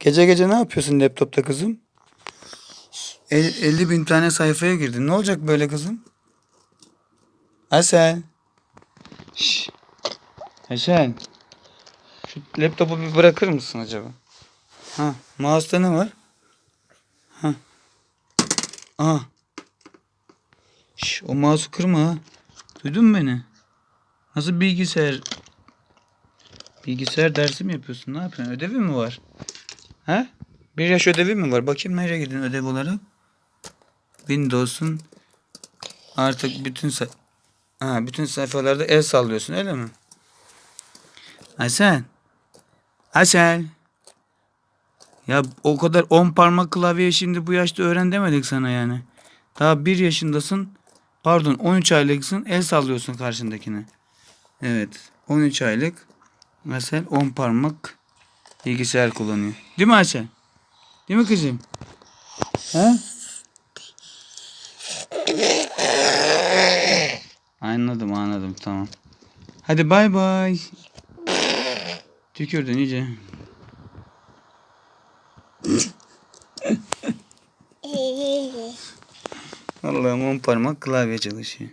Gece gece ne yapıyorsun laptopta kızım? El- 50 bin tane sayfaya girdin. Ne olacak böyle kızım? Hasan. Şş. Hasan. Şu laptopu bir bırakır mısın acaba? Ha, mouse'da ne var? Ha. Aha. Şş, o mouse'u kırma ha. Duydun mu beni? Nasıl bilgisayar? Bilgisayar dersi mi yapıyorsun? Ne yapıyorsun? Ödevi mi var? Ha? Bir yaş ödevi mi var? Bakayım nereye gidin ödev olarak? Windows'un artık bütün say ha, bütün sayfalarda el sallıyorsun öyle mi? Hasan. Hasan. Ya o kadar 10 parmak klavye şimdi bu yaşta öğren demedik sana yani. Daha 1 yaşındasın. Pardon 13 aylıksın el sallıyorsun karşındakine. Evet 13 aylık. Mesela 10 parmak bilgisayar kullanıyor. Değil mi Ayşe? Değil mi kızım? Ha? Anladım anladım tamam. Hadi bay bay. Tükürdün iyice. Allah'ım on parmak klavye çalışıyor.